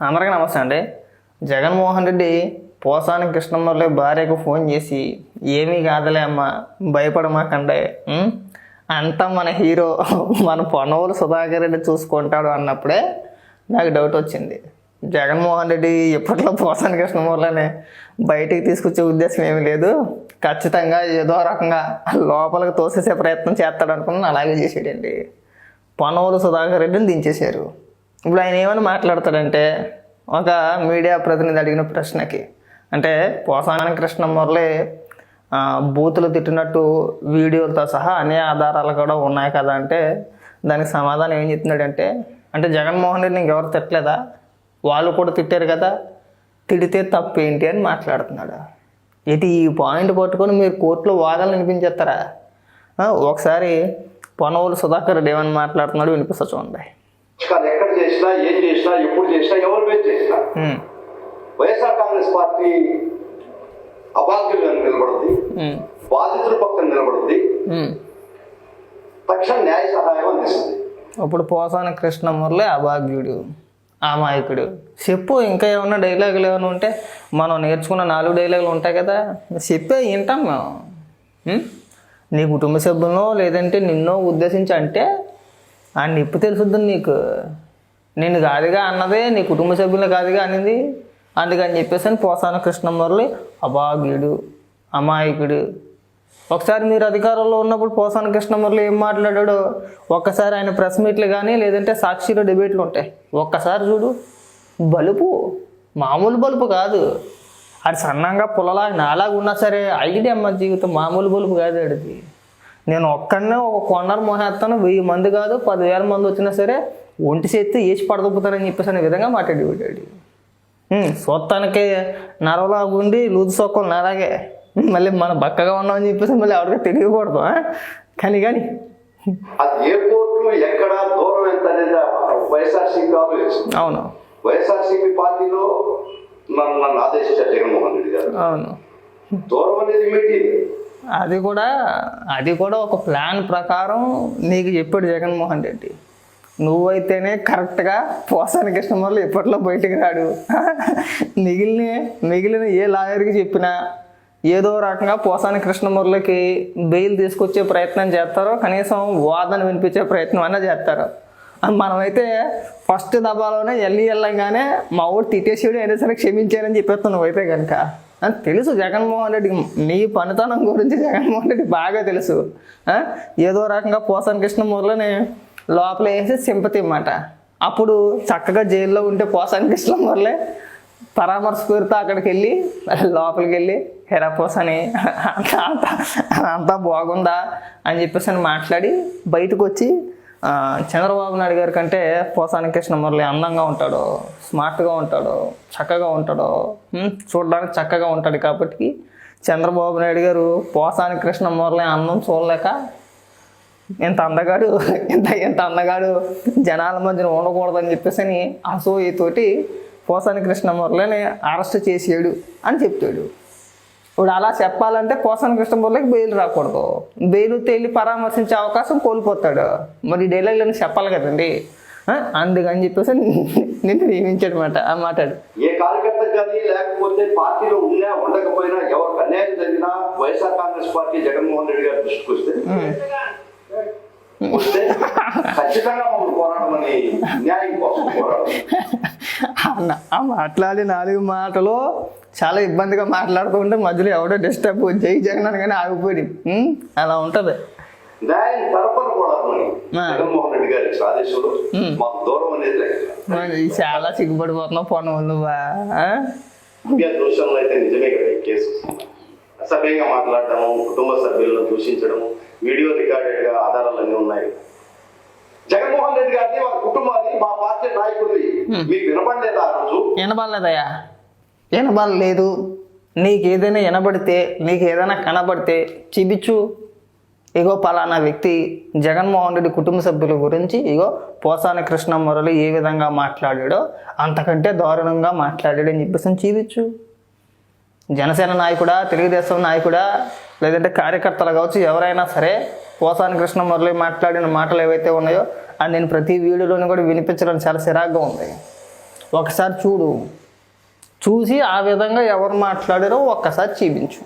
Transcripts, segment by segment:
అందరికీ నమస్తే అండి. జగన్మోహన్ రెడ్డి పోసాని కృష్ణమ్మలే భార్యకు ఫోన్ చేసి ఏమీ కాదులే అమ్మ భయపడమాకండే ఉం? అంతా మన హీరో మన పొన్నవూరు సుధాకర్ రెడ్డి చూసుకుంటాడు అన్నప్పుడే నాకు డౌట్ వచ్చింది. జగన్మోహన్ రెడ్డి ఎప్పట్లో పోసాని కృష్ణమూర్లనే బయటికి తీసుకొచ్చే ఉద్దేశం ఏమీ లేదు. ఖచ్చితంగా ఏదో రకంగా లోపలికి తోసేసే ప్రయత్నం చేస్తాడు అనుకున్నాను అలాగే చేసాడండి పొన్నవూరు సుధాకర్ రెడ్డిని దించేశారు. ఇప్పుడు ఆయన ఏమని మాట్లాడతాడంటే ఒక మీడియా ప్రతినిధి అడిగిన ప్రశ్నకి అంటే పోసాని కృష్ణ మురళి బూతులు తిట్టినట్టు వీడియోలతో సహా అనే ఆధారాలు కూడా ఉన్నాయి కదా అంటే దానికి సమాధానం ఏం చెప్తున్నాడంటే అంటే జగన్మోహన్ రెడ్డి ఇంకెవరు తిట్టలేదా? వాళ్ళు కూడా తిట్టారు కదా తిడితే తప్పు ఏంటి అని మాట్లాడుతున్నాడు. ఇది ఈ పాయింట్ పట్టుకొని మీరు కోర్టులో వాదనలు వినిపించేస్తారా? ఒకసారి పొనవోలు సుధాకర్ రెడ్డి ఏమని మాట్లాడుతున్నాడు వినిపిస్తా చూడండి. కానీ ఎక్కడ చేసినా ఏం చేసినా ఎప్పుడు చేసినా ఎవరు మీద చేసినా. వైఎస్ఆర్ కాంగ్రెస్ పార్టీ అభాగ్యులుగా నిలబడుద్ది. బాధితుల పక్కన నిలబడుద్ది. తక్షణ న్యాయ సహాయం అందిస్తుంది. ఇప్పుడు పోసాని కృష్ణ మురళి అభాగ్యుడు అమాయకుడు. చెప్పు ఇంకా ఏమన్నా డైలాగులు ఏమైనా ఉంటే మనం నేర్చుకున్న నాలుగు డైలాగులు ఉంటాయి కదా చెప్పే వింటాం మేము? నీ కుటుంబ సభ్యులనో లేదంటే నిన్నో ఉద్దేశించి అంటే ఆ నిప్పు తెలుసుద్దు నీకు. నేను కాదుగా అన్నదే నీ కుటుంబ సభ్యులు కాదుగా అన్నది అందుకని చెప్పేసి అని పోసాన కృష్ణ మురళి అభాగ్యుడు అమాయకుడు. ఒకసారి మీరు అధికారంలో ఉన్నప్పుడు పోసాన కృష్ణమురళి ఏం మాట్లాడాడో ఒక్కసారి ఆయన ప్రెస్ మీట్లు కానీ లేదంటే సాక్షిలో డిబేట్లు ఉంటాయి. ఒక్కసారి చూడు. బలుపు. మామూలు బలుపు కాదు. అది సన్నంగా పుల్లలా నాలాగా ఉన్నా సరే ఐడి అమ్మ జీవితం మామూలు బలుపు కాదు అడిది నేను ఒక్కడనే ఒక కొండర మోహేస్తాను వెయ్యి మంది కాదు పదివేల మంది వచ్చినా సరే ఒంటి చేతి వేసి పడదొప్పుతానని చెప్పేసి అనే విధంగా మాట్లాడి పెట్టాడు చూస్తానికి నరవలాగా ఉండి లూజు సొక్కలు నాలాగే. ఉమ్, మళ్ళీ మనం బక్కగా ఉన్నామని చెప్పేసి మళ్ళీ ఎవరికి తెలియకూడదు? కానీ కానీ. అది ఏ కోర్టు ఎక్కడ దూరం ఎంత అనేది వైఎస్ఆర్సీపీ ఆలోచిస్తుంది అవును. వైఎస్ఆర్సీపీ పార్టీలో నన్ను ఆదేశించారు జగన్మోహన్ రెడ్డి గారు. అవును. దూరం అనేది మీటింగ్ అది కూడా అది కూడా ఒక ప్లాన్ ప్రకారం నీకు చెప్పాడు జగన్మోహన్ రెడ్డి. నువ్వైతేనే కరెక్ట్గా పోసాని కృష్ణమూర్లు ఎప్పట్లో బయటికి రాడు. మిగిలిన మిగిలిన ఏ లాయర్కి చెప్పినా ఏదో రకంగా పోసాని కృష్ణమూర్లకి బెయిల్ తీసుకొచ్చే ప్రయత్నం చేస్తారో కనీసం వాదన వినిపించే ప్రయత్నం అన్నా చేస్తారు. మనమైతే ఫస్ట్ దబాలోనే ఎల్లి వెళ్ళంగానే మా ఊరు తిట్టేసాడు అయినా సరే క్షమించారని చెప్పేస్తాను నువ్వైతే కనుక అని తెలుసు జగన్మోహన్ రెడ్డి. నీ పనితనం గురించి జగన్మోహన్ రెడ్డి బాగా తెలుసు. ఏదో రకంగా పోసాని మురళిని లోపల వేసి సింపతి అన్నమాట అప్పుడు చక్కగా జైల్లో ఉంటే పోసాని మురళి పరామర్శ పేరుతో అక్కడికి వెళ్ళి లోపలికి వెళ్ళి హెరా పోసని అంతా అంతా అంతా బాగుందా? అని చెప్పేసి అని మాట్లాడి బయటకు వచ్చి చంద్రబాబు నాయుడు గారి కంటే పోసాని కృష్ణ మురళి అందంగా ఉంటాడు స్మార్ట్గా ఉంటాడు చక్కగా ఉంటాడు. చూడడానికి చక్కగా ఉంటాడు కాబట్టి చంద్రబాబు నాయుడు గారు పోసాని కృష్ణ మురళి అందం చూడలేక ఇంత అందగాడు ఇంత ఇంత అందగాడు జనాల మధ్యన ఉండకూడదని చెప్పేసి అని అసూయతోటి పోసాని కృష్ణ మురళిని అరెస్ట్ చేసాడు అని చెప్తాడు. ఇప్పుడు అలా చెప్పాలంటే పోసాని కృష్ణ మురళికి బెయిల్ రాకూడదు. బెయిల్ తేలి పరామర్శించే అవకాశం కోల్పోతాడు. మరి డైలాగ్లను చెప్పాలి కదండి? అందుకని చెప్పేసి నిన్ను నియమించాడు మాట ఆ మాట్లాడు. ఏ కార్యకర్త కానీ లేకపోతే పార్టీలో ఉన్నా ఉండకపోయినా ఎవరికి అన్యాయం జరిగినా వైఎస్ఆర్ కాంగ్రెస్ పార్టీ జగన్మోహన్ రెడ్డి గారి దృష్టికి వస్తే? వస్తే మాట్లాడి నాలుగు మాటలు చాలా ఇబ్బందిగా మాట్లాడుతూ ఉంటే మధ్యలో ఎవడో డిస్టర్బ్ జై జగన్ కానీ ఆగిపోయి అలా ఉంటుంది. తరపున జగన్మోహన్ రెడ్డి గారి మాకు దూరం అనేది లేదు చాలా సిగ్గుపడిపోతున్నావు పొన్ను నువ్వా అయితే నిజమే కదా కేసు. అసభ్యంగా మాట్లాడటము కుటుంబ సభ్యులను దూషించడము వీడియో రికార్డెడ్గా ఆధారాలన్నీ ఉన్నాయి. జగన్మోహన్ రెడ్డి గారిని వారి కుటుంబాన్ని మా పార్టీ నాయకుడిని మీకు వినపడలేదా ఆ రోజు? వినబడలేదయ్యా వినబడలేదు నీకు ఏదైనా వినబడితే నీకు ఏదైనా కనబడితే చూపించు. ఇగో పలానా వ్యక్తి జగన్మోహన్ రెడ్డి కుటుంబ సభ్యుల గురించి ఇగో పోసాని కృష్ణ మురళి ఏ విధంగా మాట్లాడాడో అంతకంటే దారుణంగా మాట్లాడాడని చెప్పేసి చూపించు. జనసేన నాయకుడా తెలుగుదేశం నాయకుడా లేదంటే కార్యకర్తలు కావచ్చు ఎవరైనా సరే పోసాని కృష్ణ మురళి మాట్లాడిన మాటలు ఏవైతే ఉన్నాయో అది నేను ప్రతి వీడియోలోనూ కూడా వినిపించడం చాలా చిరాగ్గా ఉంది. ఒకసారి చూడు. చూసి ఆ విధంగా ఎవరు మాట్లాడారో ఒక్కసారి చూపించు.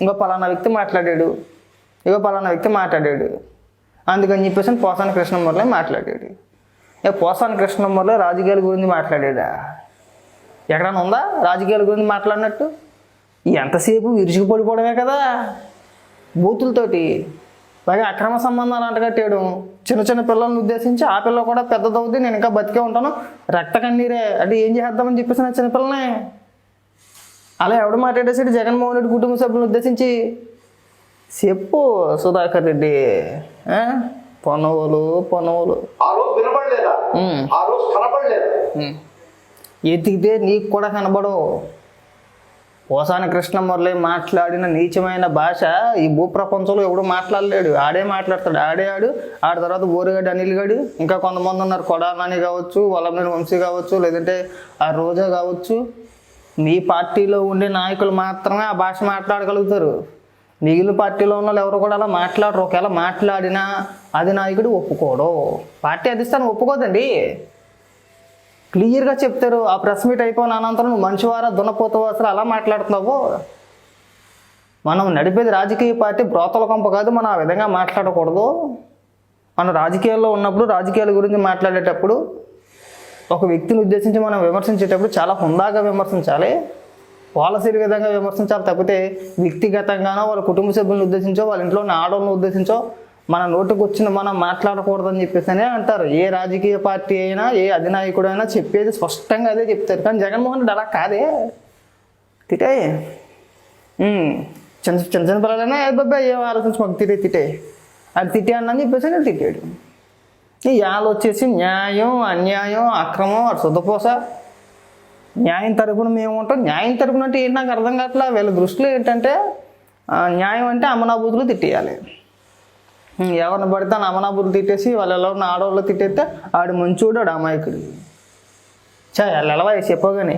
ఇంకో పలానా వ్యక్తి మాట్లాడాడు. ఇంకో పలానా వ్యక్తి మాట్లాడాడు. అందుకని చెప్పేసి పోసాని కృష్ణమూర్లే మాట్లాడాడు. ఏ పోసాని మురళి రాజకీయాల గురించి మాట్లాడాడా? ఎక్కడైనా ఉందా రాజకీయాల గురించి మాట్లాడినట్టు? ఎంతసేపు విరుచుకు పడిపోవడమే కదా? బూతులతోటి. పైగా అక్రమ సంబంధాలు అంటగట్టేయడం. చిన్న చిన్న పిల్లల్ని ఉద్దేశించి ఆ పిల్ల కూడా పెద్దదవుద్ది నేను ఇంకా బతికే ఉంటాను. రక్త కన్నీరే. అంటే ఏం చేద్దామని చెప్పేసి నా చిన్నపిల్లనే అలా ఎవడు మాట్లాడేసాడు జగన్మోహన్ రెడ్డి కుటుంబ సభ్యులను ఉద్దేశించి. చెప్పు సుధాకర్ రెడ్డి? పొనవలు పొనవలు. ఎతికితే నీకు కూడా కనబడవు. పోసాని కృష్ణమురళి మాట్లాడిన నీచమైన భాష ఈ భూప్రపంచంలో ఎవడు మాట్లాడలేడు. ఆడే మాట్లాడతాడు. ఆడే ఆడు ఆడ తర్వాత బోరుగాడు అనిల్గాడు ఇంకా కొంతమంది ఉన్నారు. కొడాలని కావచ్చు వల్లభనేని వంశీ కావచ్చు లేదంటే ఆ రోజా కావచ్చు. మీ పార్టీలో ఉండే నాయకులు మాత్రమే ఆ భాష మాట్లాడగలుగుతారు. మిగిలిన పార్టీలో ఉన్న వాళ్ళు ఎవరు కూడా అలా మాట్లాడరు. ఒకవేళ మాట్లాడినా అది నాయకుడు ఒప్పుకోడు. పార్టీ అధిష్టానం ఒప్పుకోదండి. క్లియర్గా చెప్తారు. ఆ ప్రెస్ మీట్ అయిపోయిన అనంతరం నువ్వు మనిషివారా దున్నపోతావు అసలు అలా మాట్లాడుతున్నావు. మనం నడిపేది రాజకీయ పార్టీ బ్రోతల కొంప కాదు మనం ఆ విధంగా మాట్లాడకూడదు. మనం రాజకీయాల్లో ఉన్నప్పుడు రాజకీయాల గురించి మాట్లాడేటప్పుడు ఒక వ్యక్తిని ఉద్దేశించి మనం విమర్శించేటప్పుడు చాలా హుందాగా విమర్శించాలి. పాలసీల విధంగా విమర్శించాలి. తప్పితే వ్యక్తిగతంగానో వాళ్ళ కుటుంబ సభ్యులను ఉద్దేశించో వాళ్ళ ఇంట్లో ఉన్న ఆడవాళ్ళని ఉద్దేశించో మన నోటికి వచ్చిన మనం మాట్లాడకూడదని చెప్పేసి అంటారు. ఏ రాజకీయ పార్టీ అయినా ఏ అధినాయకుడు అయినా చెప్పేది స్పష్టంగా అదే చెప్తారు. కానీ జగన్మోహన్ రెడ్డి అలా కాదే. తిటే చిన్న చిన్న చిన్న పిల్లలైనా ఏ బాబాయ్ ఏం ఆలోచించి మాకు తిటే తిటే అది తిట్టే అన్నని చెప్పేసి నేను తిట్టాడు. ఈ వచ్చేసి న్యాయం అన్యాయం అక్రమం అటు శుద్ధపోస న్యాయం తరపున మేము ఉంటాం. న్యాయం తరపున అంటే ఏంటి? నాకు అర్థం కావట్లా. వీళ్ళ దృష్టిలో ఏంటంటే న్యాయం అంటే అమనాబూతులు తిట్టేయాలి. ఎవరిని పడితే ఆ అమనాబూతులు తిట్టేసి వాళ్ళు ఎలా ఉన్న ఆడవాళ్ళు తిట్టేస్తే ఆడు మంచోడు ఆడు అమాయకుడు. చా వాళ్ళు ఎలా చెప్పగానే.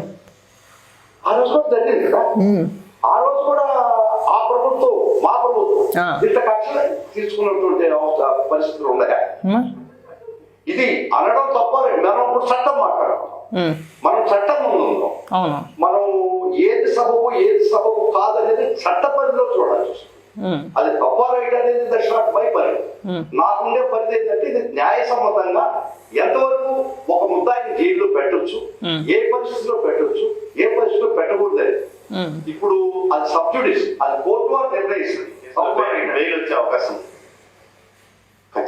ఆ రోజు కూడా జరిగింది కదా? ఉమ్, ఆ రోజు కూడా ఆ ప్రభుత్వం మా ప్రభుత్వం ఆ. ఇంత కక్షలు తీసుకున్నటువంటి అవస- పరిస్థితులు ఇది అనడం తప్ప మనం ఇప్పుడు చట్టం మాట్లాడడం ఉమ్, మనం చట్టం ముందు ఉన్నాం. మనం ఏది సబబు ఏది సబబు కాదనేది చట్ట పరిధిలో చూడాలి. అది తప్ప రైట్ అనేది దట్ నాట్ మై పరి ఉమ్, నాకుండే పరిధి ఏంటంటే ఇది న్యాయసమ్మతంగా ఎంతవరకు ఒక ముద్దాయిని జైల్లో పెట్టొచ్చు Hmm. ఏ పరిస్థితిలో పెట్టొచ్చు ఏ పరిస్థితిలో పెట్టకూడదు. ఇప్పుడు అది సబ్జుడిస్ అది కోర్టు వారు నిర్ణయిస్తుంది బెయిల్ వచ్చే అవకాశం.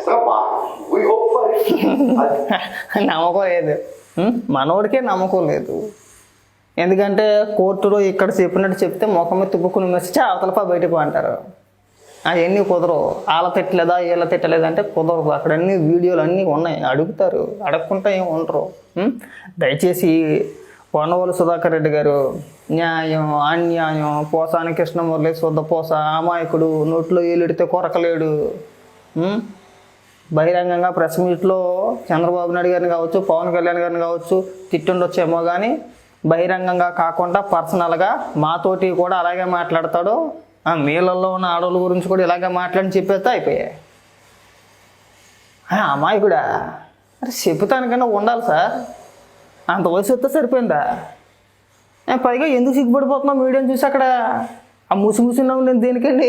నమ్మకం లేదు? మనోడికే నమ్మకం లేదు. ఎందుకంటే కోర్టులో ఇక్కడ చెప్పినట్టు చెప్తే ముఖం మీద తుప్పుకుని మెచ్చి అవతలపా బయటకు అంటారు. అవన్నీ కుదరవు. వాళ్ళ తిట్టలేదా వీళ్ళ తిట్టలేదా అంటే కుదరదు అక్కడ అన్ని వీడియోలు అన్నీ ఉన్నాయి. అడుగుతారు. అడగకుండా ఏం ఉండరు. దయచేసి పొన్నవోలు సుధాకర్ రెడ్డి గారు న్యాయం అన్యాయం పోసాని కృష్ణమురళి శుద్ధ పోస అమాయకుడు నోట్లో ఏలిడితే కొరకలేడు. బహిరంగంగా ప్రెస్ మీట్లో చంద్రబాబు నాయుడు గారిని కావచ్చు పవన్ కళ్యాణ్ గారిని కావచ్చు తిట్టుండొచ్చేమో కానీ బహిరంగంగా కాకుండా పర్సనల్గా మాతోటి కూడా అలాగే మాట్లాడతాడు. ఆ మీళ్ళల్లో ఉన్న ఆడవాళ్ళ గురించి కూడా ఇలాగే మాట్లాడి చెప్పేస్తే అయిపోయాయి. అమాయకుడా అరే చెప్పుతానికన్నా ఉండాలి సార్. అంత వయసు వస్తే సరిపోయిందా? పైగా ఎందుకు సిగ్గుపడిపోతున్నావు మీడియం చూసి అక్కడ? ఆ ముసి ముసిలో నేను దేనికండి?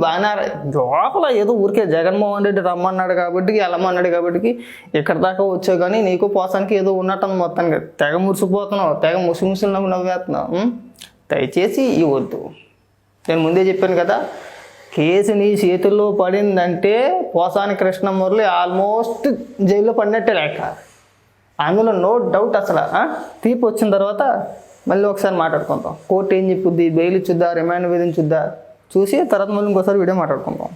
బాగానే లోపల ఏదో ఊరికే జగన్మోహన్ రెడ్డి రమ్మన్నాడు కాబట్టి వెళ్ళమన్నాడు కాబట్టి ఇక్కడ దాకా వచ్చావు కానీ నీకు పోసానికి ఏదో ఉన్నట్టు మొత్తానికి. తెగ మురిసిపోతున్నావు తెగ ముసి ముసిలో నవ్వేస్తున్నావు దయచేసి ఇవ్వద్దు నేను ముందే చెప్పాను కదా కేసు నీ చేతుల్లో పడిందంటే పోసాని కృష్ణమురళి ఆల్మోస్ట్ జైల్లో పడినట్టే లేక. అందులో నో డౌట్ అసలు తీపి తీర్పు వచ్చిన తర్వాత మళ్ళీ ఒకసారి మాట్లాడుకుందాం. కోర్టు ఏం చెప్పుద్ది? బెయిల్ ఇచ్చుద్దా? రిమాండ్ విధించుద్దా చూసి తర్వాత మళ్ళీ ఇంకోసారి వీడియో మాట్లాడుకుందాం.